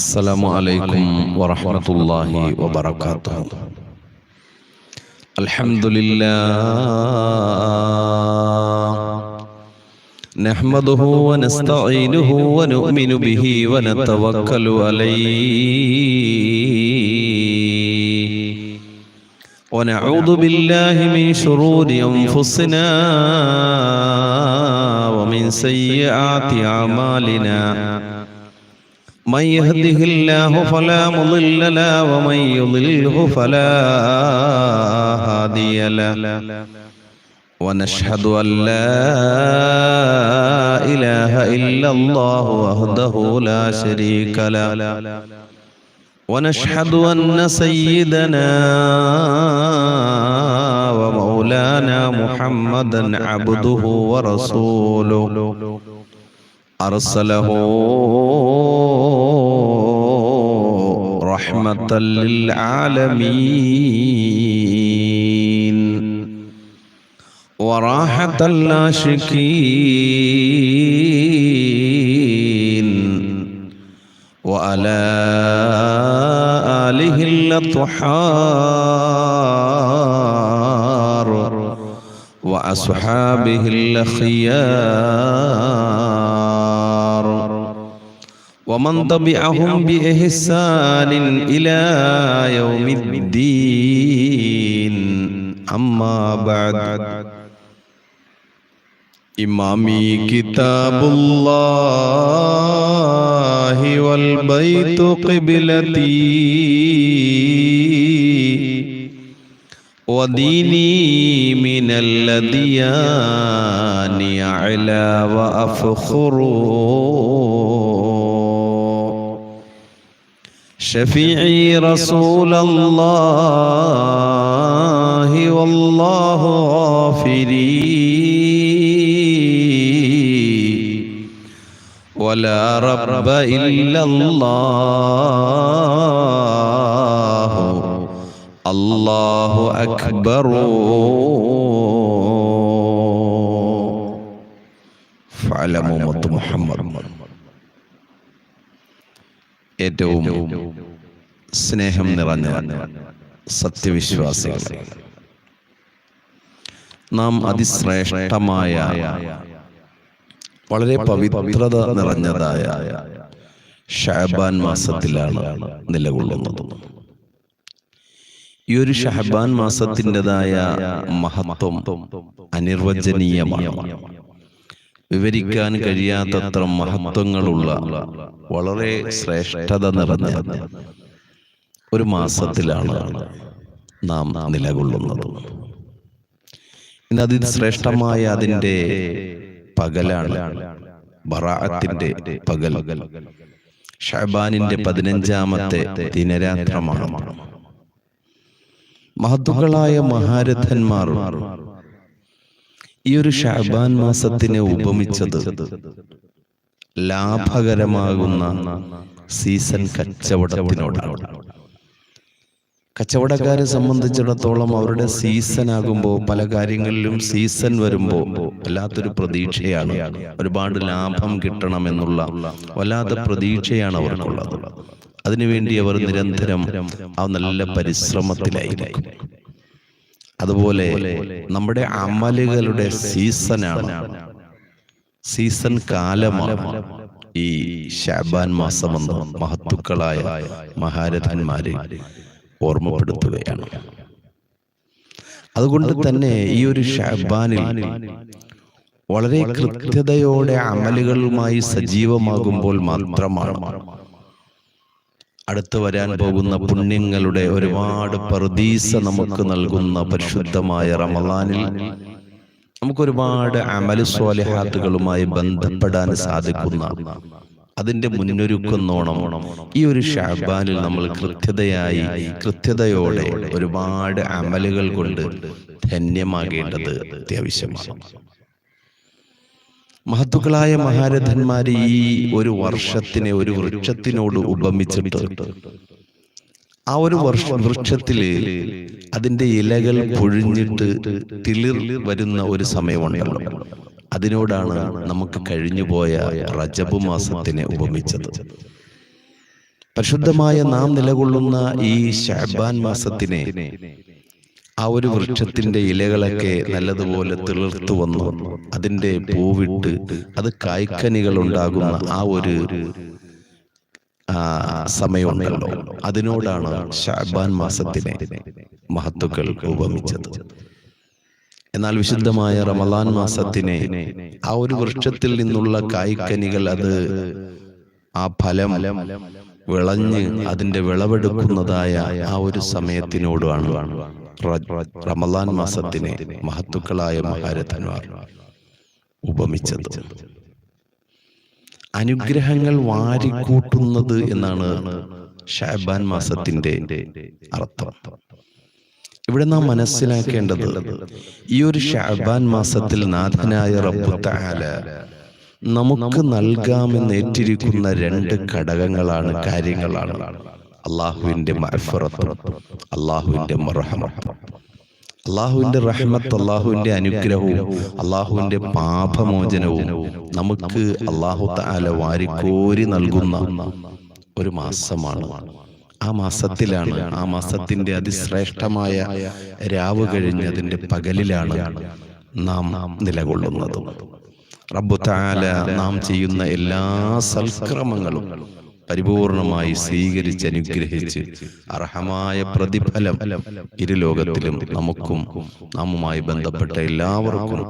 السلام عليكم ورحمة الله وبركاته. الحمد لله نحمده ونستعينه ونؤمن به ونتوكل عليه. ونعوذ بالله من شرور أنفسنا ومن سيئات أعمالنا. من يهده الله فلا مضل له ومن يضلله فلا هادي له. ونشهد أن لا إله إلا الله وحده لا شريك له. ونشهد أن سيدنا ومولانا محمدا عبده ورسوله. أرسله رحمة للعالمين. وراحة العاشقين. وعلى آله الأطهار. وأصحابه الأخيار. ومن تبعهم بإحسان إلى يوم الدين. أما بعد. إمامي كتاب الله والبيت قبلتي. وديني من الذيان أعلى وأفخر. شفيعي رسول الله والله غافري ولا رب إلا الله. الله أكبر. فعلموا مت محمد. ഏറ്റവും സ്നേഹം നിറഞ്ഞ സത്യവിശ്വാസികൾ. നാം അതിശ്രേഷ്ഠമായ വളരെ പവിത്രത നിറഞ്ഞതായ ഷഹബാൻ മാസത്തിലാണ് നിലകൊള്ളുന്നത്. ഈ ഒരു ഷഹബാൻ മാസത്തിന്റെതായ മഹത്വം അനിർവചനീയമാണ്. വിവരിക്കാൻ കഴിയാത്തത്ര മഹത്വങ്ങളുള്ള വളരെ ശ്രേഷ്ഠത നിറഞ്ഞ ഒരു മാസത്തിലാണ് നാം നിലകൊള്ളുന്നത്. ഇന്ന് അതിൽ ശ്രേഷ്ഠമായ അതിന്റെ പകലാണ് ബറാഅത്തിന്റെ പകൽ. ഷഹബാനിന്റെ പതിനഞ്ചാമത്തെ ദിനരാത്രമാണ്. മഹത്തുക്കളായ മഹാരഥന്മാർ ഈ ഒരു ഷാബാൻ മാസത്തിനെ ഉപമിച്ചത് ലാഭകരമാകുന്ന സീസൺ കച്ചവടത്തിനോടാണ്. കച്ചവടക്കാരെ സംബന്ധിച്ചിടത്തോളം അവരുടെ സീസൺ ആകുമ്പോൾ പല കാര്യങ്ങളിലും സീസൺ വരുമ്പോൾ വല്ലാത്തൊരു പ്രതീക്ഷയാണ്. ഒരുപാട് ലാഭം കിട്ടണം എന്നുള്ള വല്ലാത്ത പ്രതീക്ഷയാണ് അവർക്കുള്ളത്. അതിനുവേണ്ടി അവർ നിരന്തരം ആ നല്ല പരിശ്രമത്തിലായിരിക്കും. അതുപോലെ നമ്മുടെ അമലുകളുടെ സീസണാണ്. സീസൺ കാലമാണ് ഈ ഷാബാൻ എന്ന മഹത്തുക്കളായ മഹാരഥന്മാരെ ഓർമ്മപ്പെടുത്തുകയാണ്. അതുകൊണ്ട് തന്നെ ഈ ഒരു ഷാബാനിൽ വളരെ കൃത്യതയോടെ അമലുകളുമായി സജീവമാകുമ്പോൾ മാത്രമാണ് അടുത്തു വരാൻ പോകുന്ന പുണ്യങ്ങളുടെ ഒരുപാട് പ്രതീസ നമുക്ക് നൽകുന്ന പരിശുദ്ധമായ റമദാനിൽ നമുക്കൊരുപാട് അമല സ്വാലിഹാത്തുകളുമായി ബന്ധപ്പെടാൻ സാധിക്കുന്ന അതിന്റെ മുന്നൊരുക്കുന്നോണം ഈ ഒരു ഷാബാനിൽ നമ്മൾ കൃത്യതയായി കൃത്യതയോടെ ഒരുപാട് അമലുകൾ കൊണ്ട് ധന്യമാകേണ്ടത് അത്യാവശ്യമാണ്. മഹത്തുക്കളായ മഹാരഥന്മാർ ഈ ഒരു വർഷത്തിനെ ഒരു വൃക്ഷത്തിനോട് ഉപമിച്ചിട്ട് ആ ഒരു വർഷ വൃക്ഷത്തിൽ അതിന്റെ ഇലകൾ പൊഴിഞ്ഞിട്ട് തിളിർ വരുന്ന ഒരു സമയമുണ്ടല്ലോ അതിനോടാണ് നമുക്ക് കഴിഞ്ഞുപോയ റജബ് മാസത്തിനെ ഉപമിച്ചത്. പരിശുദ്ധമായ നാം നിലകൊള്ളുന്ന ഈ ഷാബാൻ മാസത്തിനെ ആ ഒരു വൃക്ഷത്തിന്റെ ഇലകളൊക്കെ നല്ലതുപോലെ തിളിർത്തു വന്നു. അതിന്റെ പൂവിട്ട് അത് കായ്ക്കനികൾ ഉണ്ടാകുന്ന ആ ഒരു സമയമുണ്ടല്ലോ. അതിനോടാണ് ഷാബാൻ മാസത്തിനെ മഹത്തുക്കൾ ഉപമിച്ചത്. എന്നാൽ വിശുദ്ധമായ റമദാൻ മാസത്തിനെ ആ ഒരു വൃക്ഷത്തിൽ നിന്നുള്ള കായ്ക്കനികൾ അത് ആ ഫലം വിളഞ്ഞ് അതിന്റെ വിളവെടുക്കുന്നതായ ആ ഒരു സമയത്തിനോടാണ് റ- റമദാൻ മാസത്തിനെ മഹത്തുക്കളായ മഹാരഥന്മാർ ഉപമിച്ചത്. അനുഗ്രഹങ്ങൾ വാരിക്കൂട്ടുന്നത് എന്നാണ് ഷാബാൻ മാസത്തിന്റെ അർത്ഥം. ഇവിടെ നാം മനസ്സിലാക്കേണ്ടത് ഈ ഒരു ഷാബാൻ മാസത്തിൽ നാഥനായ റബ്ബുത്താല നമുക്ക് നൽകാമെന്ന് ഏറ്റിരിക്കുന്ന രണ്ട് ഘടകങ്ങളാണ് കാര്യങ്ങളാണ്. അള്ളാഹുവിന്റെ മഅഫറത്തും അള്ളാഹുവിന്റെ മർഹമത്തും അള്ളാഹുവിന്റെ റഹ്മത്ത് അള്ളാഹുവിന്റെ അനുഗ്രഹവും അള്ളാഹുവിന്റെ പാപമോചനവും നമുക്ക് അള്ളാഹു താല വാരിക്കോരി നൽകുന്ന ഒരു മാസമാണ്. ആ മാസത്തിലാണ് ആ മാസത്തിന്റെ അതിശ്രേഷ്ഠമായ രാവ് കഴിഞ്ഞ് അതിന്റെ പകലിലാണ് നാം നിലകൊള്ളുന്നത്. റബ്ബു താല നാം ചെയ്യുന്ന എല്ലാ സൽക്രമങ്ങളും പരിപൂർണമായി സ്വീകരിച്ച് അനുഗ്രഹിച്ച് അർഹമായ പ്രതിഫലം ഇരു ലോകത്തിലും നമുക്കും നാമുമായി ബന്ധപ്പെട്ട എല്ലാവർക്കും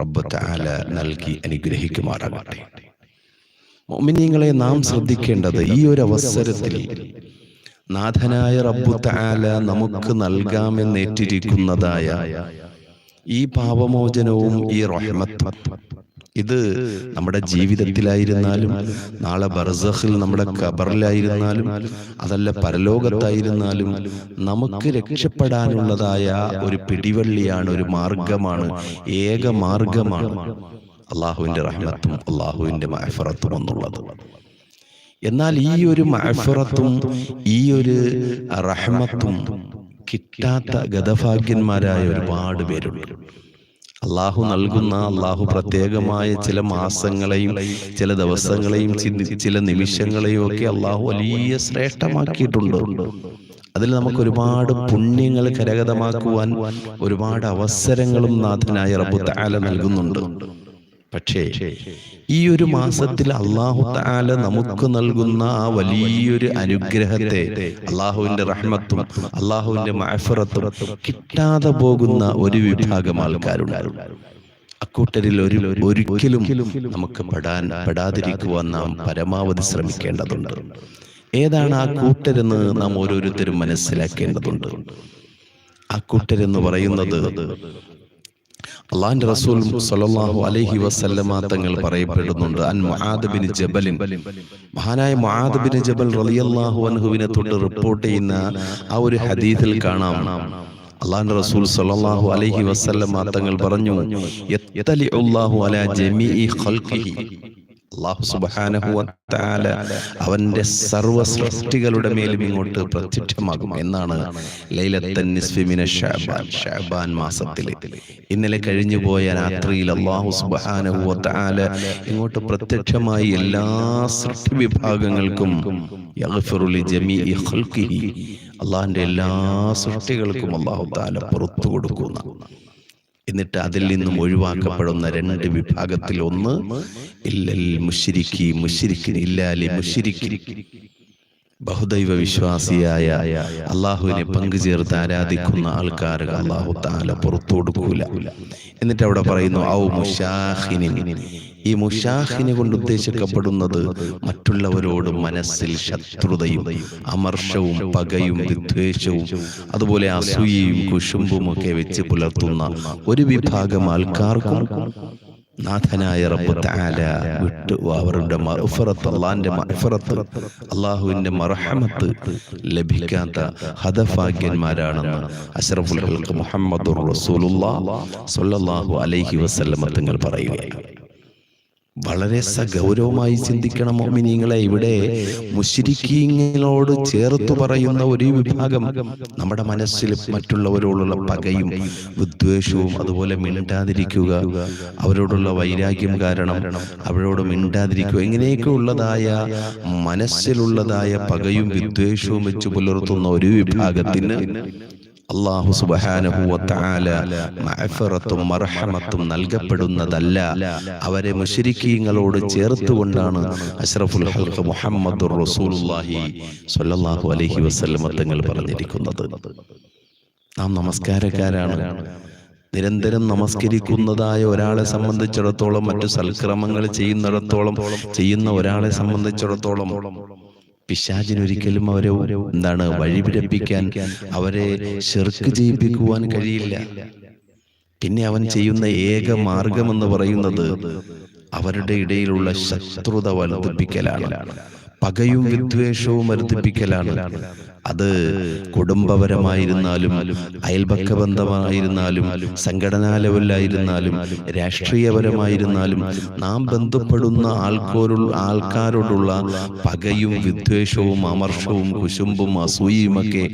റബ്ബ് താല നൽകി അനുഗ്രഹിക്കുമാറാകട്ടെ. മോമിനിയങ്ങളെ നാം ശ്രദ്ധിക്കേണ്ടത് ഈ ഒരു അവസരത്തിൽ നാഥനായ റബ്ബു താല നമുക്ക് നൽകാമെന്നേറ്റിരിക്കുന്നതായ ഈ പാപമോചനവും ഈ റഹ്മത്തും ഇത് നമ്മുടെ ജീവിതത്തിലായിരുന്നാലും നാളെ ബർസഖിൽ നമ്മുടെ ഖബറിലായിരുന്നാലും അതല്ല പരലോകത്തായിരുന്നാലും നമുക്ക് രക്ഷപ്പെടാനുള്ളതായ ഒരു പിടിവള്ളിയാണ് ഒരു മാർഗമാണ് ഏക മാർഗമാണ്. അള്ളാഹുവിന്റെ റഹ്മത്തും അള്ളാഹുവിന്റെ മഹഫറത്തും എന്നുള്ളത്. എന്നാൽ ഈ ഒരു മഹഫറത്തും ഈ ഒരു റഹ്മത്തും കിട്ടാത്ത ഗതഭാഗ്യന്മാരായ ഒരുപാട് പേരുണ്ട്. അള്ളാഹു നൽകുന്ന അള്ളാഹു പ്രത്യേകമായ ചില മാസങ്ങളെയും ചില ദിവസങ്ങളെയും ചില നിമിഷങ്ങളെയും ഒക്കെ അള്ളാഹു വലിയ ശ്രേഷ്ഠമാക്കിയിട്ടുണ്ട്. അതിൽ നമുക്ക് ഒരുപാട് പുണ്യങ്ങൾ കരഗതമാക്കുവാൻ ഒരുപാട് അവസരങ്ങളും നാഥനായ റബ്ബു തആല നൽകുന്നുണ്ട്. പക്ഷേ ഈ ഒരു മാസത്തിൽ അള്ളാഹു താല നമുക്ക് നൽകുന്ന ആ വലിയൊരു അനുഗ്രഹത്തെ അള്ളാഹുവിന്റെ റഹ്മത്തും അള്ളാഹുവിന്റെ മഹഫറത്തും കിട്ടാതെ പോകുന്ന ഒരു വിഭാഗം ആൾക്കാരുണ്ടായിരുന്നു അക്കൂട്ടരിൽ ഒരു ഒരിക്കലും നമുക്ക് പെടാൻ പെടാതിരിക്കുവാൻ നാം പരമാവധി ശ്രമിക്കേണ്ടതുണ്ട്. ഏതാണ് ആ കൂട്ടരെന്ന് നാം ഓരോരുത്തരും മനസ്സിലാക്കേണ്ടതുണ്ട്. ആ കൂട്ടരെന്ന് പറയുന്നത് അള്ളാന്റെ റസൂൽ സല്ലല്ലാഹു അലൈഹി വസല്ലമ തങ്ങൾ പറയപ്പെടുന്നുണ്ട്. അൻ മുആദ് ബിൻ ജബലിൻ. മഹാനായ മുആദ് ബിൻ ജബൽ റളിയല്ലാഹു അൻഹുവിനെ തൊട്ട് റിപ്പോർട്ട് ചെയ്യുന്ന ആ ഒരു ഹദീസിൽ കാണാം. അള്ളാഹിന്റെ റസൂൽ സല്ലല്ലാഹു അലൈഹി വസല്ലമ തങ്ങൾ പറഞ്ഞു യത്തലിഉല്ലാഹു അലാ ജമീഇ ഖൽഖിഹി. അള്ളാഹു സുബ്ഹാനഹു വതആല അവന്റെ സർവ സൃഷ്ടികളുടെ മേലും ഇങ്ങോട്ട് പ്രത്യക്ഷമാകും എന്നാണ് ഷഅബാൻ മാസത്തിലെ. ഇന്നലെ കഴിഞ്ഞുപോയ രാത്രിയിൽ അള്ളാഹു സുബ്ഹാനഹു വതആല ഇങ്ങോട്ട് പ്രത്യക്ഷമായി എല്ലാ സൃഷ്ടി വിഭാഗങ്ങൾക്കും യഗ്ഫിറു ലി ജമീഇ ഖൽഖിഹി അള്ളാഹിന്റെ എല്ലാ സൃഷ്ടികൾക്കും അള്ളാഹു തആല പുറത്തു കൊടുക്കുന്ന. എന്നിട്ട് അതിൽ നിന്നും ഒഴിവാക്കപ്പെടുന്ന രണ്ട് വിഭാഗത്തിൽ ഒന്ന് ഇല്ലൽ മുഷിരിക്കി മുഷിരിക്കിന് ഇല്ലാലി മുഷിരിക്കി ബഹുദൈവ വിശ്വാസിയായ അള്ളാഹുവിനെ പങ്കുചേർത്ത് ആരാധിക്കുന്ന ആൾക്കാർ അള്ളാഹു താല പുറത്തു കൊടുക്കൂല. എന്നിട്ട് അവിടെ പറയുന്നു ഔ മുഷാഹിനിൻ ഈ മുഷാഹിനെ കൊണ്ട് ഉദ്ദേശിക്കപ്പെടുന്നത് മറ്റുള്ളവരോട് മനസ്സിൽ ശത്രുതയും അമർഷവും പകയും വിദ്വേഷവും അതുപോലെ അസൂയയും കുശുമ്പും ഒക്കെ വെച്ച് പുലർത്തുന്ന ഒരു വിഭാഗം ആൾക്കാർക്കും നാഥനായ റബ്ബ് തആല വിട്ടു അവരുടെ മഗ്ഫിറത്ത് അള്ളാഹിന്റെ മഗ്ഫിറത്ത് അള്ളാഹുവിന്റെ മർഹമത്ത് ലഭിക്കാത്ത ഹതഭാഗ്യന്മാരാണെന്ന് അഷറഫുൽ ഖൽഖ് മുഹമ്മദുർ റസൂലുള്ളാഹ് സ്വല്ലല്ലാഹു അലൈഹി വസല്ലമ തങ്ങൾ പറയുകയാണ്. വളരെ സഗൗരവമായി ചിന്തിക്കണം മോമിനിങ്ങളെ. ഇവിടെ മുഷിരിക്കീങ്ങളോട് ചേർത്ത് പറയുന്ന ഒരു വിഭാഗം നമ്മുടെ മനസ്സിൽ മറ്റുള്ളവരോടുള്ള പകയും വിദ്വേഷവും അതുപോലെ മിണ്ടാതിരിക്കുക അവരോടുള്ള വൈരാഗ്യം കാരണം അവരോട് മിണ്ടാതിരിക്കുക. ഇങ്ങനെയൊക്കെ ഉള്ളതായ മനസ്സിലുള്ളതായ പകയും വിദ്വേഷവും വെച്ച് പുലർത്തുന്ന ഒരു വിഭാഗത്തിന് അള്ളാഹു സുബാനുഭൂവത്താല മഅഫറത്തും മർഹമത്തും നൽകപ്പെടുന്നതല്ല. അവരെ മുഷരിക്കീങ്ങളോട് ചേർത്തുകൊണ്ടാണ് അഷ്റഫുൽ ഹൽഖ് മുഹമ്മദ് റസൂലുള്ളാഹി സല്ലല്ലാഹു അലൈഹി വസല്ലമ തങ്ങൾ പറഞ്ഞിരിക്കുന്നത്. നാം നമസ്കാരക്കാരാണ്. നിരന്തരം നമസ്കരിക്കുന്നതായ ഒരാളെ സംബന്ധിച്ചിടത്തോളം മറ്റു സൽക്രമങ്ങൾ ചെയ്യുന്നിടത്തോളം ചെയ്യുന്ന ഒരാളെ സംബന്ധിച്ചിടത്തോളം പിശാചിനൊരിക്കലും അവരെ എന്താണ് വഴിപിഴപ്പിക്കാൻ അവരെ ശെർക്ക് ചെയ്യിപ്പിക്കുവാൻ കഴിയില്ല. പിന്നെ അവൻ ചെയ്യുന്ന ഏക മാർഗമെന്ന് പറയുന്നത് അവരുടെ ഇടയിലുള്ള ശത്രുത വർദ്ധിപ്പിക്കലാണ് പകയും വിദ്വേഷവും വർദ്ധിപ്പിക്കലാണ് അത് കുടുംബപരമായിരുന്നാലും അയൽപക്ക ബന്ധമായിരുന്നാലും സംഘടനാ ലെവലിലായിരുന്നാലും രാഷ്ട്രീയപരമായിരുന്നാലും നാം ബന്ധപ്പെടുന്ന ആൾക്കാരുള്ള ആൾക്കാരോടുള്ള പകയും വിദ്വേഷവും അമർഷവും കുശുമ്പും അസൂയയുമൊക്കെ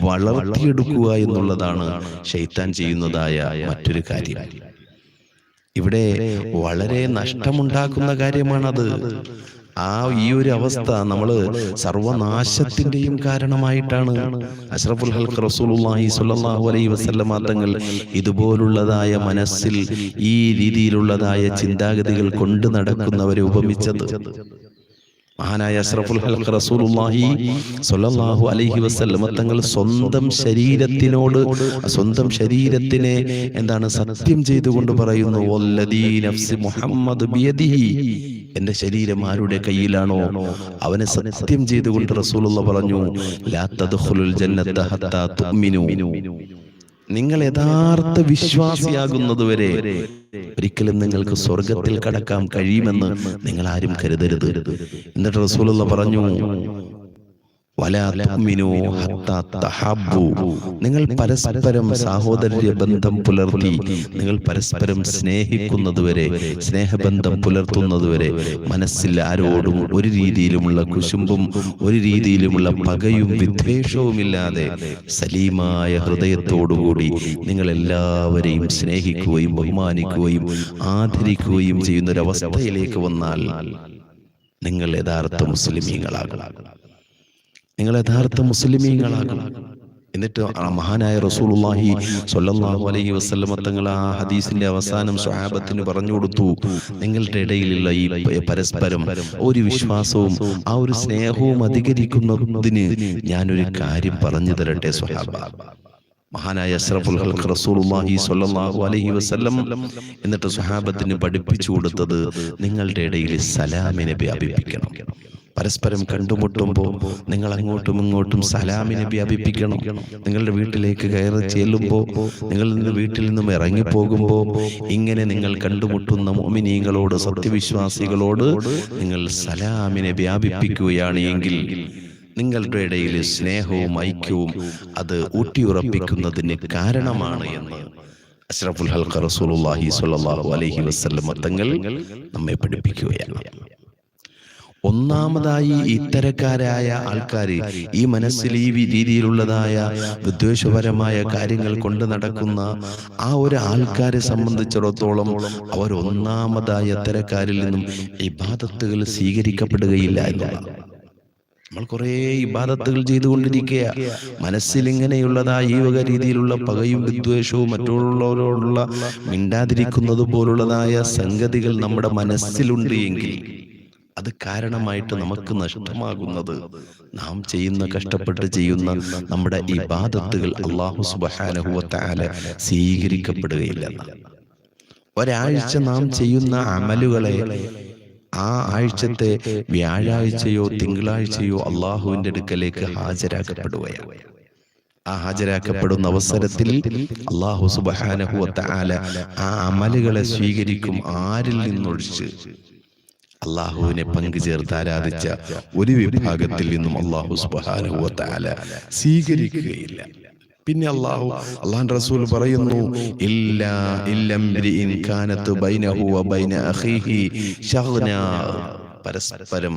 വളർത്തിയെടുക്കുക എന്നുള്ളതാണ് ശൈത്താൻ ചെയ്യുന്നതായ മറ്റൊരു കാര്യം. ഇവിടെ വളരെ നഷ്ടമുണ്ടാക്കുന്ന കാര്യമാണത്. ആ ഈ ഒരു അവസ്ഥ നമ്മൾ സർവനാശത്തിന്റെയും കാരണമായിട്ടാണ്. അഷ്റഫുൽ ഹൽക്ക് റസൂലുള്ളാഹി സ്വല്ലല്ലാഹു അലൈഹി വസല്ലമ തങ്ങൾ ഇതുപോലുള്ളതായ മനസ്സിൽ ഈ രീതിയിലുള്ളതായ ചിന്താഗതികൾ കൊണ്ട് നടക്കുന്നവരെ ഉപമിച്ചത്. മഹാനായ അഷ്റഫുൽ ഹൽഖ് റസൂലുള്ളാഹി സ്വല്ലല്ലാഹു അലൈഹി വസല്ലം. തങ്ങൾ സ്വന്തം ശരീരത്തിനോട് സ്വന്തം ശരീരത്തിനെ എന്താണ് സത്യം ചെയ്തുകൊണ്ട് പറയുന്നു? വല്ലദീ നഫ്സി മുഹമ്മദ് ബിയദിഹി. എന്റെ ശരീരം ആരുടെ കയ്യിലാണോ? അവനെ സത്യം ചെയ്തുകൊണ്ട് റസൂലുള്ള പറഞ്ഞു ലാ തദ്ഖുലുൽ ജന്നത ഹത്താ തുഅ്മിനു. നിങ്ങൾ യഥാർത്ഥ വിശ്വാസിയാകുന്നത് വരെ ഒരിക്കലും നിങ്ങൾക്ക് സ്വർഗത്തിൽ കടക്കാൻ കഴിയുമെന്ന് നിങ്ങൾ ആരും കരുതരുത്. എന്നിട്ട് റസൂലുള്ള പറഞ്ഞു വലാ തുഅ്മിനൂ ഹത്താ തഹബ്ബു. നിങ്ങൾ പരസ്പരം സാഹോദര്യ ബന്ധം പുലർത്തി നിങ്ങൾ പരസ്പരം സ്നേഹിക്കുന്നതുവരെ സ്നേഹബന്ധം പുലർത്തുന്നതുവരെ മനസ്സിൽ ആരോടും ഒരു രീതിയിലുമുള്ള കുശുമ്പും ഒരു രീതിയിലുമുള്ള പകയും വിദ്വേഷവുമില്ലാതെ സലീമായ ഹൃദയത്തോടുകൂടി നിങ്ങൾ എല്ലാവരെയും സ്നേഹിക്കുകയും ബഹുമാനിക്കുകയും ആദരിക്കുകയും ചെയ്യുന്ന ഒരവസ്ഥയിലേക്ക് വന്നാൽ നിങ്ങൾ യഥാർത്ഥ മുസ്ലിമീങ്ങളാകും. നിങ്ങൾ യഥാർത്ഥ മുസ്ലിമീങ്ങളാകും എന്നിട്ട് മഹാനായ റസൂലുള്ളാഹി സ്വല്ലല്ലാഹു അലൈഹി വസല്ലമ തങ്ങൾ ആ ഹദീസിന്റെ അവസാനം സ്വഹാബത്തിന് പറഞ്ഞു കൊടുത്തു നിങ്ങളുടെ ഇടയിലുള്ള ഈ പരസ്പരം ഒരു വിശ്വാസവും ആ ഒരു സ്നേഹവും അധികരിക്കുന്നതിന് ഞാനൊരു കാര്യം പറഞ്ഞു തരട്ടെ സ്വഹാബ മഹാനായ അഷ്റഫുൽ ഹൽഖ് റസൂലുള്ളാഹി സ്വല്ലല്ലാഹു അലൈഹി വസല്ലം എന്നിട്ട് സ്വഹാബത്തിന് പഠിപ്പിച്ചു കൊടുത്തത് നിങ്ങളുടെ ഇടയിൽ സലാമിനെ വ്യാപിപ്പിക്കണം പരസ്പരം കണ്ടുമുട്ടുമ്പോൾ നിങ്ങൾ അങ്ങോട്ടും ഇങ്ങോട്ടും സലാമിനെ വ്യാപിപ്പിക്കണം. നിങ്ങളുടെ വീട്ടിലേക്ക് കയറി ചെല്ലുമ്പോൾ നിങ്ങൾ നിന്ന് വീട്ടിൽ നിന്നും ഇറങ്ങിപ്പോകുമ്പോൾ ഇങ്ങനെ നിങ്ങൾ കണ്ടുമുട്ടുന്ന മോമിനീങ്ങളോട് സത്യവിശ്വാസികളോട് നിങ്ങൾ സലാമിനെ വ്യാപിപ്പിക്കുകയാണ് എങ്കിൽ നിങ്ങളുടെ ഇടയിൽ സ്നേഹവും ഐക്യവും അത് ഊട്ടിയുറപ്പിക്കുന്നതിന് കാരണമാണ് എന്ന് അഷ്റഫുൽ ഹൽഖ റസൂലുള്ളാഹി സ്വല്ലല്ലാഹു അലൈഹി വസല്ലം തങ്ങൾ നമ്മെ പഠിപ്പിക്കുകയാണ്. ഒന്നാമതായി ഇത്തരക്കാരായ ആൾക്കാർ ഈ മനസ്സിൽ ഈ രീതിയിലുള്ളതായ വിദ്വേഷപരമായ കാര്യങ്ങൾ കൊണ്ട് നടക്കുന്ന ആ ഒരു ആൾക്കാരെ സംബന്ധിച്ചിടത്തോളം അവർ ഒന്നാമതായി അത്തരക്കാരിൽ നിന്നും ഇബാദത്തുകൾ സ്വീകരിക്കപ്പെടുകയില്ല എന്നുള്ളതാണ് നമ്മൾ കുറേ ഇബാദത്തുകൾ ചെയ്തുകൊണ്ടിരിക്കുക മനസ്സിൽ ഇങ്ങനെയുള്ളതാ ഈ വക രീതിയിലുള്ള പകയും വിദ്വേഷവും മറ്റുള്ളവരോടുള്ള മിണ്ടാതിരിക്കുന്നത് പോലുള്ളതായ സംഗതികൾ നമ്മുടെ മനസ്സിലുണ്ട് എങ്കിൽ അത് കാരണമായിട്ട് നമുക്ക് നഷ്ടമാകുന്നത്. നാം ചെയ്യുന്ന കഷ്ടപ്പെട്ട് ചെയ്യുന്ന നമ്മുടെ ഈ ബാധത്തുകൾ അള്ളാഹു സുബാനഹുവത്താല സ്വീകരിക്കപ്പെടുകയില്ല ഒരാഴ്ച നാം ചെയ്യുന്ന അമലുകളെ ആ ആഴ്ചത്തെ വ്യാഴാഴ്ചയോ തിങ്കളാഴ്ചയോ അള്ളാഹുവിന്റെ അടുക്കലേക്ക് ഹാജരാക്കപ്പെടുകയാണ്. ആ ഹാജരാക്കപ്പെടുന്ന അവസരത്തിൽ അള്ളാഹു സുബാനഹുവത്ത ആല ആ അമലുകളെ സ്വീകരിക്കും ആരിൽ നിന്നൊഴിച്ച്. അള്ളാഹുവിനെ പങ്കുചേർത്ത് ആരാധിച്ച ഒരു വിഭാഗത്തിൽ നിന്നും അള്ളാഹു സ്വഹാനുഭവത്താല സ്വീകരിക്കുകയില്ല. പിന്നെ അള്ളാഹു അള്ളാഹു റസൂൽ പറയുന്നു ഇല്ല ഇല്ലം ബൈനഹു ബൈന അഖീഹി ശഗ്നാ പരസ്പരം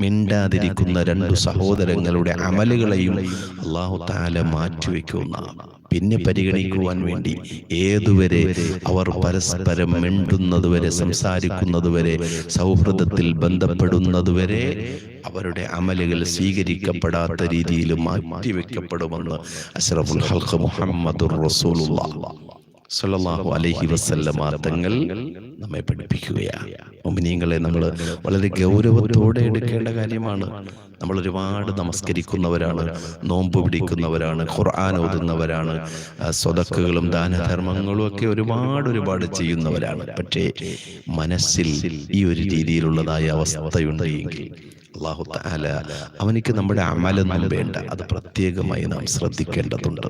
മിണ്ടാതിരിക്കുന്ന രണ്ടു സഹോദരങ്ങളുടെ അമലുകളെയും അള്ളാഹു താല മാറ്റിവെക്കുന്ന പിന്നെ പരിഗണിക്കുവാൻ വേണ്ടി ഏതുവരെ അവർ പരസ്പരം മിണ്ടുന്നതുവരെ സംസാരിക്കുന്നതുവരെ സൗഹൃദത്തിൽ ബന്ധപ്പെടുന്നതുവരെ അവരുടെ അമലുകൾ സ്വീകരിക്കപ്പെടാത്ത രീതിയിൽ മാറ്റിവെക്കപ്പെടുമെന്ന് അഷ്റഫുൽ ഹൽഖ് മുഹമ്മദ് റസൂലുള്ളാഹ്. സല്ലല്ലാഹു അലൈഹി വസല്ലമ തങ്ങൾ നമ്മെ പഠിപ്പിക്കുകയാണ് ഒമിനീങ്ങളെ നമ്മൾ വളരെ ഗൗരവത്തോടെ എടുക്കേണ്ട കാര്യമാണ്. നമ്മൾ ഒരുപാട് നമസ്കരിക്കുന്നവരാണ് നോമ്പ് പിടിക്കുന്നവരാണ് ഖുർആൻ ഓതുന്നവരാണ് സ്വതക്കുകളും ദാനധർമ്മങ്ങളും ഒക്കെ ഒരുപാട് ഒരുപാട് ചെയ്യുന്നവരാണ്. പക്ഷേ മനസ്സിൽ ഈ ഒരു രീതിയിലുള്ളതായ അവസ്ഥയുണ്ടെങ്കിൽ അള്ളാഹു അവനിക്ക് നമ്മുടെ അമലൊന്നും വേണ്ട. അത് പ്രത്യേകമായി നാം ശ്രദ്ധിക്കേണ്ടതുണ്ട്.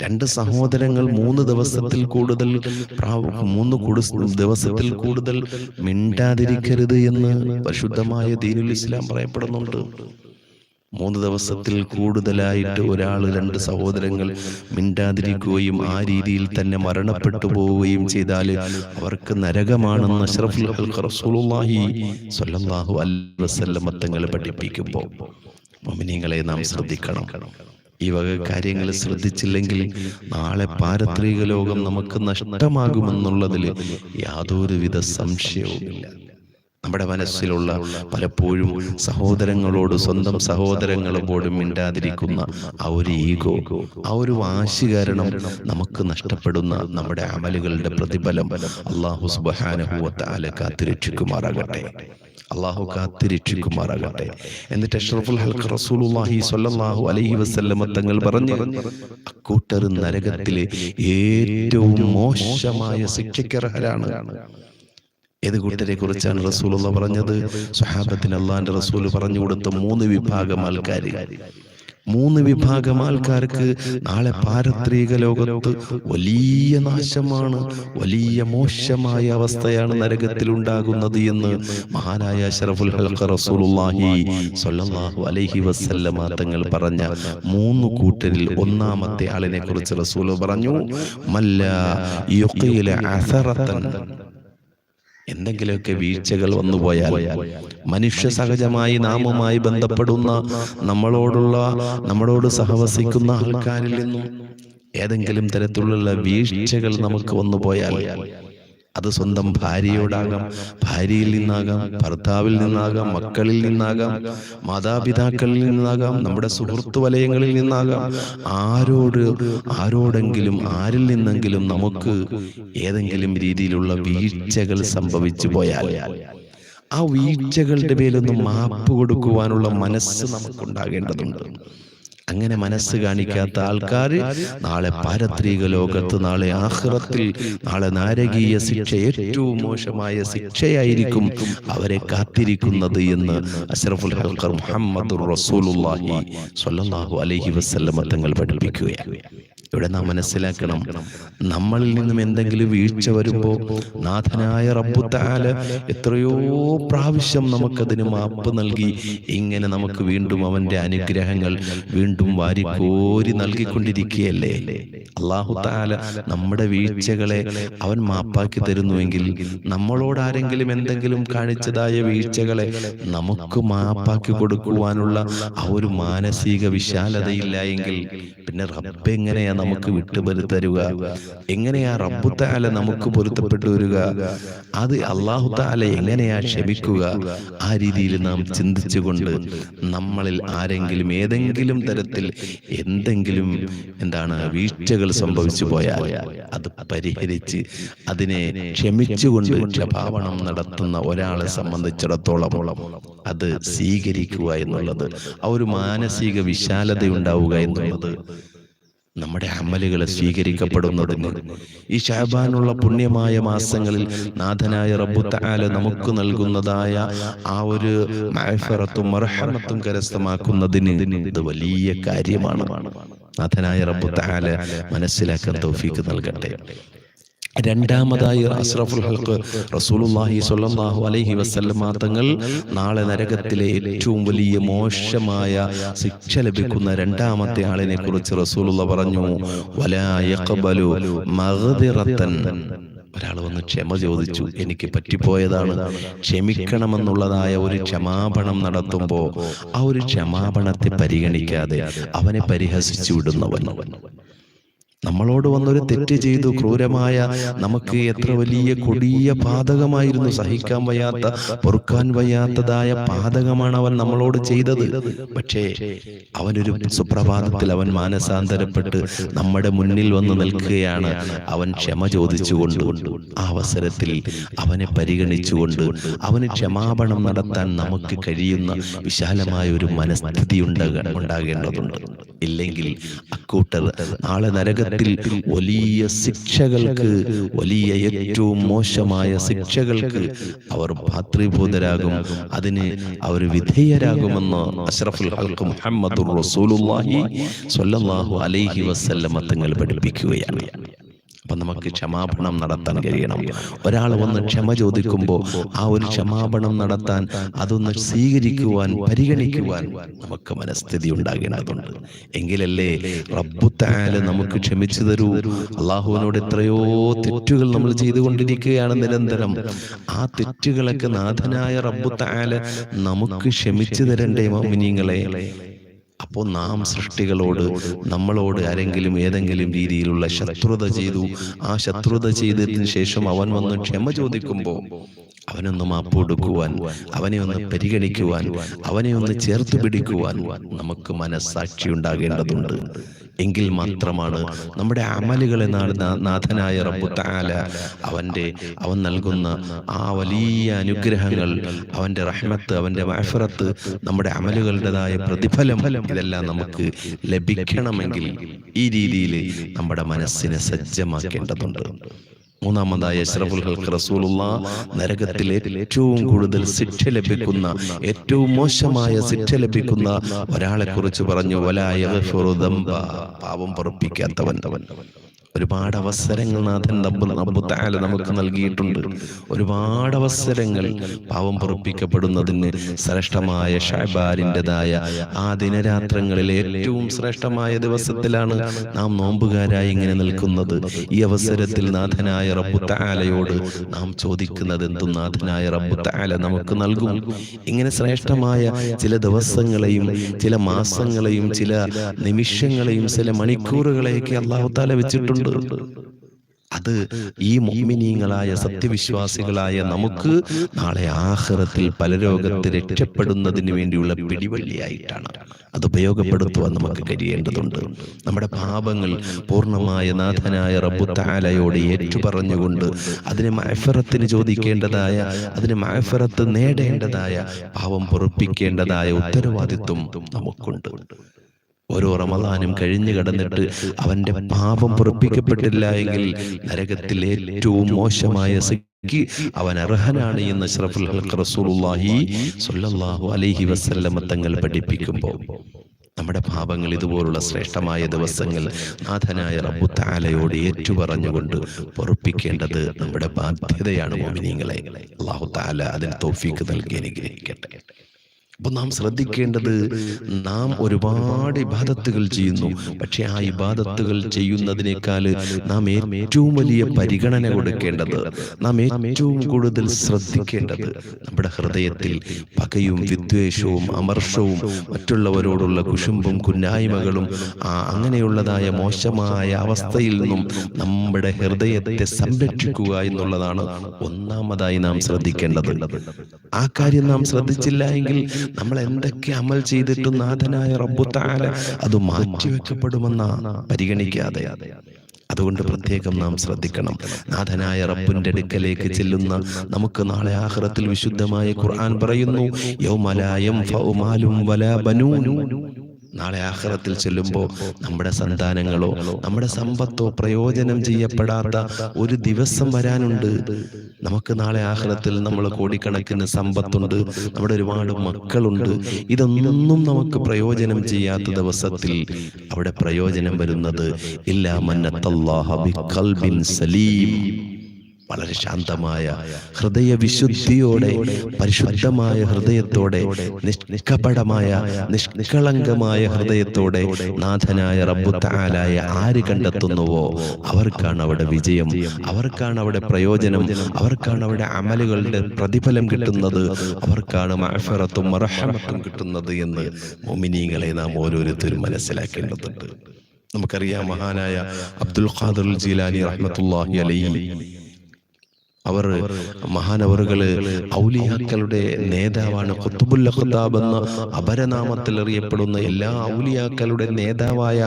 രണ്ട് സഹോദരങ്ങൾ മൂന്ന് ദിവസത്തിൽ കൂടുതൽ മൂന്ന് ദിവസത്തിൽ കൂടുതൽ മിണ്ടാതിരിക്കരുത് എന്ന് പരിശുദ്ധമായ ദീനുൽ ഇസ്ലാം പറയപ്പെടുന്നുണ്ട്. മൂന്ന് ദിവസത്തിൽ കൂടുതലായിട്ട് ഒരാൾ രണ്ട് സഹോദരങ്ങൾ മിണ്ടാതിരിക്കുകയും ആ രീതിയിൽ തന്നെ മരണപ്പെട്ടു പോവുകയും ചെയ്താൽ അവർക്ക് നരകമാണെന്ന് അഷ്റഫുൽ റസൂലുള്ളാഹി സ്വല്ലല്ലാഹു അലൈഹി തങ്ങൾ പഠിപ്പിക്കുമ്പോൾ. മുഅ്മിനീങ്ങളെ നാം ശ്രദ്ധിക്കണം. ഈ വക കാര്യങ്ങൾ ശ്രദ്ധിച്ചില്ലെങ്കിൽ നാളെ പാരത്രിക ലോകം നമുക്ക് നഷ്ടമാകുമെന്നുള്ളതിൽ യാതൊരുവിധ സംശയവുമില്ല. നമ്മുടെ മനസ്സിലുള്ള പലപ്പോഴും സഹോദരങ്ങളോട് സ്വന്തം സഹോദരങ്ങളോടും മിണ്ടാതിരിക്കുന്ന ആ ഒരു ഈഗോ ആ ഒരു വാശി കാരണം നമുക്ക് നഷ്ടപ്പെടുന്ന നമ്മുടെ അമലുകളുടെ പ്രതിഫലം അള്ളാഹു സുബാനഹുവത്താല കാത്തിരക്ഷിക്കുമാറാകട്ടെ. അള്ളാഹു കാത്തിരക്ഷിക്കുമാറാകട്ടെ. എന്നിട്ട് അഷ്റഫുൽ ഹൽക്ക് റസൂലുള്ളാഹി സ്വല്ലല്ലാഹു അലൈഹി വസല്ലമ തങ്ങൾ പറഞ്ഞു അക്കൂട്ടർ നരകത്തിലെ ഏറ്റവും മോശമായ ശിക്ഷയ്ക്കർഹരാണ്. ഏത് കൂട്ടരെ കുറിച്ചാണ് റസൂലുള്ള പറഞ്ഞത്? സുഹാബത്തിന് അള്ളാഹിന്റെ റസൂൽ പറഞ്ഞു കൊടുത്ത മൂന്ന് വിഭാഗം ആൾക്കാർ മൂന്ന് വിഭാഗം ആൾക്കാർക്ക് നാളെ പാരത്രിക ലോകത്ത് വലിയ നാശമാണ് വലിയ മോശമായ അവസ്ഥയാണ് നരകത്തിൽ ഉണ്ടാകുന്നത് എന്ന് മഹാനായ ഷറഫുൽ ഹൽഖ റസൂലുള്ളാഹി അലൈഹി വസല്ലമ തങ്ങൾ പറഞ്ഞ മൂന്ന് കൂട്ടരിൽ ഒന്നാമത്തെ ആളിനെ കുറിച്ച് റസൂൽ പറഞ്ഞു മല്ല എന്തെങ്കിലുമൊക്കെ വീഴ്ചകൾ വന്നു പോയാൽ മനുഷ്യ സഹജമായി നാമമായി ബന്ധപ്പെടുന്ന നമ്മളോടുള്ള നമ്മളോട് സഹവസിക്കുന്ന ആൾക്കാരിൽ നിന്നും ഏതെങ്കിലും തരത്തിലുള്ള വീഴ്ചകൾ നമുക്ക് വന്നു പോയാൽ അത് സ്വന്തം ഭാര്യയോടാകാം ഭാര്യയിൽ നിന്നാകാം ഭർത്താവിൽ നിന്നാകാം മക്കളിൽ നിന്നാകാം മാതാപിതാക്കളിൽ നിന്നാകാം നമ്മുടെ സുഹൃത്തു വലയങ്ങളിൽ നിന്നാകാം. ആരോട് ആരോടെങ്കിലും ആരിൽ നിന്നെങ്കിലും നമുക്ക് ഏതെങ്കിലും രീതിയിലുള്ള വീഴ്ചകൾ സംഭവിച്ചു പോയാൽ ആ വീഴ്ചകളുടെ പേരൊന്നും മാപ്പ് കൊടുക്കുവാനുള്ള മനസ്സ് നമുക്കുണ്ടാകേണ്ടതുണ്ട്. അങ്ങനെ മനസ്സ് കാണിക്കാത്ത ആൾക്കാർ നാളെ പാരത്രിക ലോകത്ത് നാളെ ആഹ്റത്തിൽ നാളെ നാരകീയ ശിക്ഷ ഏറ്റവും മോശമായ ശിക്ഷയായിരിക്കും അവരെ കാത്തിരിക്കുന്നത് എന്ന് അഷ്റഫുൽ മുഹമ്മദ് റസൂലുള്ളാഹി സ്വല്ലല്ലാഹു അലൈഹി വസല്ലമ തങ്ങൾ പഠിപ്പിക്കുകയാണ്. ഇവിടെ നാം മനസ്സിലാക്കണം. നമ്മളിൽ നിന്നും എന്തെങ്കിലും വീഴ്ച വരുമ്പോൾ നാഥനായ റബ്ബുത്താല എത്രയോ പ്രാവശ്യം നമുക്കതിന് മാപ്പ് നൽകി. ഇങ്ങനെ നമുക്ക് വീണ്ടും അവന്റെ അനുഗ്രഹങ്ങൾ വീണ്ടും വാരിക്കോരി നൽകിക്കൊണ്ടിരിക്കുകയല്ലേ? അള്ളാഹു താല നമ്മുടെ വീഴ്ചകളെ അവൻ മാപ്പാക്കി തരുന്നുവെങ്കിൽ നമ്മളോട് ആരെങ്കിലും എന്തെങ്കിലും കാണിച്ചതായ വീഴ്ചകളെ നമുക്ക് മാപ്പാക്കി കൊടുക്കുവാനുള്ള ആ ഒരു മാനസിക വിശാലതയില്ല എങ്കിൽ പിന്നെ റബ്ബ് എങ്ങനെയാ നമുക്ക് വിട്ടുപരുത്തരുക എങ്ങനെയാ റബ്ബു താല നമുക്ക് പൊരുത്തപ്പെട്ടു വരിക അത് അള്ളാഹു താല എങ്ങനെയാ ക്ഷമിക്കുക ആ രീതിയിൽ നാം ചിന്തിച്ചുകൊണ്ട് നമ്മളിൽ ആരെങ്കിലും ഏതെങ്കിലും തരത്തിൽ എന്തെങ്കിലും എന്താണ് വീഴ്ചകൾ സംഭവിച്ചു പോയാൽ അത് പരിഹരിച്ച് അതിനെ ക്ഷമിച്ചുകൊണ്ട് ക്ഷഭാവണം നടത്തുന്ന ഒരാളെ സംബന്ധിച്ചിടത്തോളം അത് സ്വീകരിക്കുക എന്നുള്ളത് ആ ഒരു മാനസിക വിശാലത ഉണ്ടാവുക എന്നുള്ളത് നമ്മുടെ അമലുകൾ സ്വീകരിക്കപ്പെടുന്നതിന്. ഈ ഷാബാനുള്ള പുണ്യമായ മാസങ്ങളിൽ നാഥനായ റബ്ബുത്താല നമുക്ക് നൽകുന്നതായ ആ ഒരു മഹഫറത്തും മർഹമത്തും കരസ്ഥമാക്കുന്നതിന് ഇത് വലിയ കാര്യമാണ്. നാഥനായ റബ്ബുത്താല മനസ്സിലാക്കാൻ തൗഫീക്ക് നൽകട്ടെ. രണ്ടാമതായി അഷ്റഫുൽ ഹൽക്ക് റസൂലുള്ളാഹി സ്വല്ലല്ലാഹു അലൈഹി വസല്ലമ തങ്ങൾ നാളെ നരകത്തിലെ ഏറ്റവും വലിയ മോശമായ ശിക്ഷ ലഭിക്കുന്ന രണ്ടാമത്തെ ആളിനെ കുറിച്ച് റസൂലുള്ള പറഞ്ഞു. വലാ യഖബലു മഗ്ദിറത്തൻ ഒരാൾ വന്ന് ക്ഷമ ചോദിച്ചു എനിക്ക് പറ്റിപ്പോയതാണ്. ക്ഷമിക്കണമെന്നുള്ളതായ ഒരു ക്ഷമാപണം നടത്തുമ്പോൾ ആ ഒരു ക്ഷമാപണത്തെ പരിഗണിക്കാതെ അവനെ പരിഹസിച്ചു വിടുന്നവൻ നമ്മളോട് വന്നൊരു തെറ്റ് ചെയ്തു ക്രൂരമായ നമുക്ക് എത്ര വലിയ കൊടിയ പാതകമായിരുന്നു സഹിക്കാൻ വയ്യാത്ത പൊറുക്കാൻ വയ്യാത്തതായ പാതകമാണ് അവൻ നമ്മളോട് ചെയ്തത്. പക്ഷേ അവനൊരു സുപ്രഭാതത്തിൽ അവൻ മാനസാന്തരപ്പെട്ട് നമ്മുടെ മുന്നിൽ വന്ന് നിൽക്കുകയാണ്. അവൻ ക്ഷമ ചോദിച്ചുകൊണ്ട് ആ അവസരത്തിൽ അവനെ പരിഗണിച്ചുകൊണ്ട് അവന് ക്ഷമാപണം നടത്താൻ നമുക്ക് കഴിയുന്ന വിശാലമായ ഒരു മനസ്ഥിതി ഉണ്ടാക ഉണ്ടാകേണ്ടതുണ്ട്. ഇല്ലെങ്കിൽ അക്കൂട്ടർ നാളെ നരകത്തിൽ വലിയ ശിക്ഷകൾക്ക് വലിയ ഏറ്റവും മോശമായ ശിക്ഷകൾക്ക് അവർ ഭാതൃഭൂതരാകും അതിന് അവർ വിധേയരാകുമെന്ന് അഷ്റഫുൽ ഹൽക്ക് മുഹമ്മദുർ റസൂലുള്ളാഹി സ്വല്ലല്ലാഹു അലൈഹി വസല്ലമ തങ്ങൾ പഠിപ്പിക്കുകയാണ്. അപ്പൊ നമുക്ക് ക്ഷമാപണം നടത്താൻ കഴിയണം. ഒരാൾ വന്ന് ക്ഷമ ചോദിക്കുമ്പോൾ ആ ഒരു ക്ഷമാപണം നടത്താൻ അതൊന്ന് സ്വീകരിക്കുവാൻ പരിഗണിക്കുവാൻ നമുക്ക് മനസ്ഥിതി ഉണ്ടാകേണ്ടതുണ്ട്. എങ്കിലല്ലേ റബ്ബുത്താൽ നമുക്ക് ക്ഷമിച്ചു തരൂ. അള്ളാഹുവിനോട് എത്രയോ തെറ്റുകൾ നമ്മൾ ചെയ്തുകൊണ്ടിരിക്കുകയാണ് നിരന്തരം. ആ തെറ്റുകളൊക്കെ നാഥനായ റബ്ബുത്താൽ നമുക്ക് ക്ഷമിച്ചു തരണ്ടേ മോമിനിങ്ങളെ? അപ്പോൾ നാം സൃഷ്ടികളോട് നമ്മളോട് ആരെങ്കിലും ഏതെങ്കിലും രീതിയിലുള്ള ശത്രുത ചെയ്തു ആ ശത്രുത ചെയ്തതിന് ശേഷം അവൻ വന്ന് ക്ഷമ ചോദിക്കുമ്പോൾ അവനൊന്ന് മാപ്പ് കൊടുക്കുവാൻ അവനെ ഒന്ന് പരിഗണിക്കുവാൻ അവനെ ഒന്ന് ചേർത്ത് പിടിക്കുവാൻ നമുക്ക് മനസ്സാക്ഷി ഉണ്ടാകേണ്ടതുണ്ട്. എങ്കിൽ മാത്രമാണ് നമ്മുടെ അമലുകളെ നാഥനായ റബ്ബു തആല അവന്റെ അവൻ നൽകുന്ന ആ വലിയ അനുഗ്രഹങ്ങൾ അവന്റെ റഹ്മത്ത് അവന്റെ മഹഫറത്ത് നമ്മുടെ അമലുകളുടേതായ പ്രതിഫലം ഇതെല്ലാം നമുക്ക് ലഭിക്കണമെങ്കിൽ ഈ രീതിയിൽ നമ്മുടെ മനസ്സിനെ സജ്ജമാക്കേണ്ടതുണ്ട്. മൂന്നാമതായ അഷ്റഫുൽ ഹൽക്ക് റസൂലുള്ള നരകത്തിൽ ഏറ്റവും കൂടുതൽ ശിക്ഷ ലഭിക്കുന്ന ഏറ്റവും മോശമായ ശിക്ഷ ലഭിക്കുന്ന ഒരാളെ കുറിച്ച് പറഞ്ഞു വലായ പാവം പൊറപ്പിക്കാത്തവൻ ഒരുപാട് അവസരങ്ങൾ നാഥൻ നബുത്താല നമുക്ക് നൽകിയിട്ടുണ്ട്. ഒരുപാട് അവസരങ്ങൾ പാവം പൊറപ്പിക്കപ്പെടുന്നതിന് ശ്രേഷ്ഠമായ ഷാബാരിന്റെതായ ആ ദിനരാത്രങ്ങളിൽ ഏറ്റവും ശ്രേഷ്ഠമായ ദിവസത്തിലാണ് നാം നോമ്പുകാരായി ഇങ്ങനെ നിൽക്കുന്നത്. ഈ അവസരത്തിൽ നാഥനായ റബ്ബു തആലയോട് നാം ചോദിക്കുന്നത് എന്തും നാഥനായ റബ്ബു നമുക്ക് നൽകും. ഇങ്ങനെ ശ്രേഷ്ഠമായ ചില ദിവസങ്ങളെയും ചില മാസങ്ങളെയും ചില നിമിഷങ്ങളെയും ചില മണിക്കൂറുകളെയൊക്കെ അള്ളാഹു താല വെച്ചിട്ടുണ്ട്. അത് ഈ മോമിനീങ്ങളായ സത്യവിശ്വാസികളായ നമുക്ക് നാളെ ആഖിറത്തിൽ പലരോഗത്ത് രക്ഷപ്പെടുന്നതിന് വേണ്ടിയുള്ള പിടിവള്ളിയായിട്ടാണ്. അത് ഉപയോഗപ്പെടുത്തുവാൻ നമുക്ക് കഴിയേണ്ടതുണ്ട്. നമ്മുടെ പാപങ്ങൾ പൂർണമായ നാഥനായ റബ്ബു തആലയോട് ഏറ്റുപറഞ്ഞുകൊണ്ട് അതിനെ മഅഫറത്തിന് ചോദിക്കേണ്ടതായ അതിന് മഅഫറത്ത് നേടേണ്ടതായ പാവം പൊറുപ്പിക്കേണ്ടതായ ഉത്തരവാദിത്വം നമുക്കുണ്ട്. ഓരോ റമദാനും കഴിഞ്ഞു കടന്നിട്ട് അവന്റെ പാപം പൊറപ്പിക്കപ്പെട്ടില്ല എങ്കിൽ നരകത്തിൽ ഏറ്റവും മോശമായ ശിക്ഷയ്ക്ക് അവൻ അർഹനാണ് എന്ന് റസൂലുള്ളാഹി സ്വല്ലല്ലാഹു അലൈഹി വസല്ലമ തങ്ങൾ പഠിപ്പിക്കുമ്പോൾ. നമ്മുടെ പാപങ്ങൾ ഇതുപോലുള്ള ശ്രേഷ്ഠമായ ദിവസങ്ങൾ നാഥനായ റബ്ബുത്താലയോട് ഏറ്റുപറഞ്ഞുകൊണ്ട് പൊറപ്പിക്കേണ്ടത് നമ്മുടെ ബാധ്യതയാണ് മോമിനിങ്ങളെ. അള്ളാഹു താല അതിന് തോഫീക്ക് നൽകി അനുഗ്രഹിക്കട്ടെ. അപ്പൊ നാം ശ്രദ്ധിക്കേണ്ടത് നാം ഒരുപാട് ഇബാദത്തുകൾ ചെയ്യുന്നു. പക്ഷെ ആ ഇബാദത്തുകൾ ചെയ്യുന്നതിനേക്കാൾ നാം ഏറ്റവും വലിയ പരിഗണന കൊടുക്കേണ്ടത് നാം ഏറ്റവും കൂടുതൽ ശ്രദ്ധിക്കേണ്ടത് നമ്മുടെ ഹൃദയത്തിൽ പകയും വിദ്വേഷവും അമർഷവും മറ്റുള്ളവരോടുള്ള കുശുമ്പും കുന്നായ്മകളും ആ അങ്ങനെയുള്ളതായ മോശമായ അവസ്ഥയിൽ നിന്നും നമ്മുടെ ഹൃദയത്തെ സംരക്ഷിക്കുക എന്നുള്ളതാണ് ഒന്നാമതായി നാം ശ്രദ്ധിക്കേണ്ടത്. ആ കാര്യം നാം ശ്രദ്ധിച്ചില്ല എങ്കിൽ നമ്മൾ എന്തൊക്കെ അമൽ ചെയ്തിട്ടും നാഥനായ റബ്ബുത്താല താല അത് മാറ്റിവെക്കപ്പെടുമെന്ന പരിഗണിക്കാതെ. അതുകൊണ്ട് പ്രത്യേകം നാം ശ്രദ്ധിക്കണം. നാഥനായ റബ്ബിന്റെ അടുക്കലേക്ക് ചെല്ലുന്ന നമുക്ക് നാളെ ആഹ്റത്തിൽ വിശുദ്ധമായ ഖുർആൻ പറയുന്നു യൗമലായം ഫൗമാലും വലാ നാളെ ആഖിറത്തിൽ ചെല്ലുമ്പോൾ നമ്മുടെ സന്താനങ്ങളോ നമ്മുടെ സമ്പത്തോ പ്രയോജനം ചെയ്യപ്പെടാത്ത ഒരു ദിവസം വരാനുണ്ട്. നമുക്ക് നാളെ ആഖിറത്തിൽ നമ്മൾ കോടിക്കണക്കിന് സമ്പത്തുണ്ട്. നമ്മുടെ ഒരുപാട് മക്കളുണ്ട്. ഇതൊന്നും നമുക്ക് പ്രയോജനം ചെയ്യാത്ത ദിവസത്തിൽ അവിടെ പ്രയോജനം വരുന്നത് ഇല്ലാ മന്നത്തല്ലാഹ ബിഖൽബിൻ സലീം. വളരെ ശാന്തമായ ഹൃദയ വിശുദ്ധിയോടെ പരിശുദ്ധമായ ഹൃദയത്തോടെ നിഷ്കപടമായ നിഷ്കളങ്കമായ ഹൃദയത്തോടെ നാഥനായ റബ്ബുത്താലായ ആര് കണ്ടെത്തുന്നുവോ അവർക്കാണ് അവിടെ വിജയം. അവർക്കാണ് അവിടെ പ്രയോജനം. അവർക്കാണ് അവിടെ അമലുകളുടെ പ്രതിഫലം കിട്ടുന്നത്. അവർക്കാണ് മഹഫറത്തും മറഹമത്തും കിട്ടുന്നത് എന്ന് മൊമിനീങ്ങളെ നാം ഓരോരുത്തരും മനസ്സിലാക്കേണ്ടതുണ്ട്. നമുക്കറിയാം മഹാനായ അബ്ദുൽ ഖാദർ ജീലാനി റഹ്മത്തുള്ളാഹി അലൈഹി അവർ മഹാനവറുകൾ ഔലിയാക്കളുടെ നേതാവാണ് കുത്തുബുല്ല ഖുതാബ് എന്ന അപരനാമത്തിൽ അറിയപ്പെടുന്ന എല്ലാ ഔലിയാക്കളുടെ നേതാവായ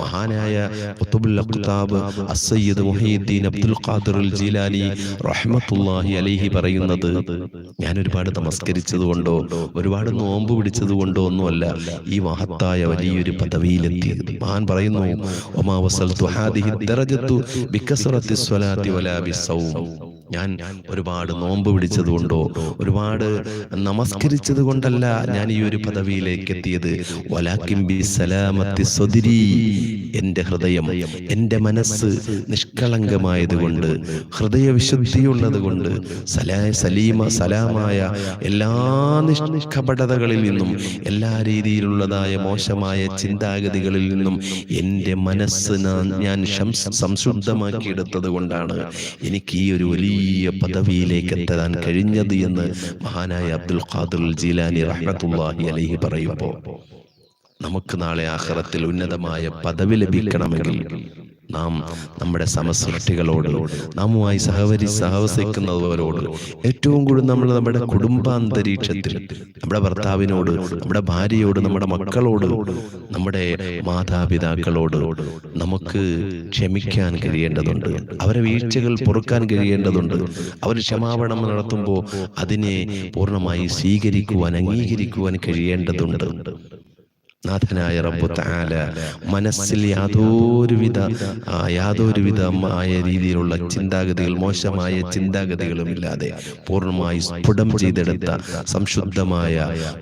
മഹാനായ കുത്തുബുല്ല ഖുതാബ് അസയ്യദ് മുഹീദ്ദീൻ അബ്ദുൽ ഖാദിർ ജീലാനി റഹ്മത്തുല്ലാഹി അലൈഹി പറയുന്നത് ഞാൻ ഒരുപാട് നമസ്കരിച്ചത് കൊണ്ടോ ഒരുപാട് നോമ്പ് പിടിച്ചത് കൊണ്ടോ ഒന്നുമല്ല. ഈ മഹത്തായ വലിയൊരു പദവിയിലെത്തിയത് മഹാൻ പറയുന്നു ഒമാ വസൽതു ഹാദിഹി ദറജത്തു ബികസറത്തി സ്വലാത്തി വലാ ഞാൻ ഒരുപാട് നോമ്പ് പിടിച്ചതുകൊണ്ടോ ഒരുപാട് നമസ്കരിച്ചത് കൊണ്ടല്ല ഞാൻ ഈ ഒരു പദവിയിലേക്ക് എത്തിയത്. ബി സലാമത്തി സ്വദിരി എന്റെ ഹൃദയം എന്റെ മനസ്സ് നിഷ്കളങ്കമായത് കൊണ്ട് ഹൃദയവിശുദ്ധിയുള്ളത് കൊണ്ട് സലാ സലീമ സലാമായ എല്ലാ നിഷ്കപടതകളിൽ നിന്നും എല്ലാ രീതിയിലുള്ളതായ മോശമായ ചിന്താഗതികളിൽ നിന്നും എന്റെ മനസ്സ് ഞാൻ- സംശുദ്ധമാക്കിയെടുത്തത് കൊണ്ടാണ് എനിക്ക് ഈ ഒരു വലിയ പദവിയിലേക്ക് എത്താൻ കഴിഞ്ഞത് എന്ന് മഹാനായ അബ്ദുൽ ഖാദുൽ ജീലാനി റഹ്മത്തുള്ളാഹി അലൈഹി പറയുമ്പോൾ നമുക്ക് നാളെ ആഖിറത്തിൽ ഉന്നതമായ പദവി ലഭിക്കണമെങ്കിൽ നാം നമ്മുടെ സമസൃഷ്ടികളോട് നാമുമായി സഹവരി സഹവസിക്കുന്നവരോട് ഏറ്റവും കൂടുതൽ നമ്മൾ നമ്മുടെ കുടുംബാന്തരീക്ഷത്തിൽ നമ്മുടെ ഭർത്താവിനോട് നമ്മുടെ ഭാര്യയോട് നമ്മുടെ മക്കളോട് നമ്മുടെ മാതാപിതാക്കളോട് നമുക്ക് ക്ഷമിക്കാൻ കഴിയേണ്ടതുണ്ട്. അവരെ വീഴ്ചകൾ പൊറുക്കാൻ കഴിയേണ്ടതുണ്ട്. അവർ ക്ഷമാപണം നടത്തുമ്പോൾ അതിനെ പൂർണമായി സ്വീകരിക്കുവാൻ അംഗീകരിക്കുവാൻ കഴിയേണ്ടതുണ്ട്. നാഥനായ റബ്ബു തആല മനസ്സിൽ യാതൊരുവിധ യാതൊരുവിധമായ രീതിയിലുള്ള ചിന്താഗതികൾ മോശമായ ചിന്താഗതികളും ഇല്ലാതെ പൂർണമായി സ്ഫുടം ചെയ്തെടുത്ത സംശുദ്ധമായ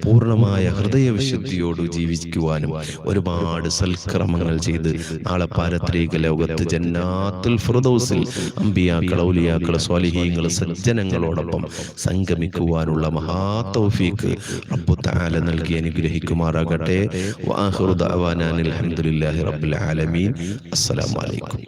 പൂർണമായ ഹൃദയവിശുദ്ധിയോട് ജീവിക്കുവാനും ഒരുപാട് സൽക്രമങ്ങൾ ചെയ്ത് നാളെ പാരത്രിക ലോകത്ത് ജന്നാത്തുൽ ഫിർദൗസിൽ അമ്പിയാക്കൾ ഔലിയാക്കൾ സ്വാലിഹീങ്ങൾ സജ്ജനങ്ങളോടൊപ്പം സംഗമിക്കുവാനുള്ള മഹാ തൗഫീക്ക് റബ്ബു തആല നൽകി അനുഗ്രഹിക്കുമാറാകട്ടെ. وآخر دعوانا الحمد لله رب العالمين. السلام عليكم.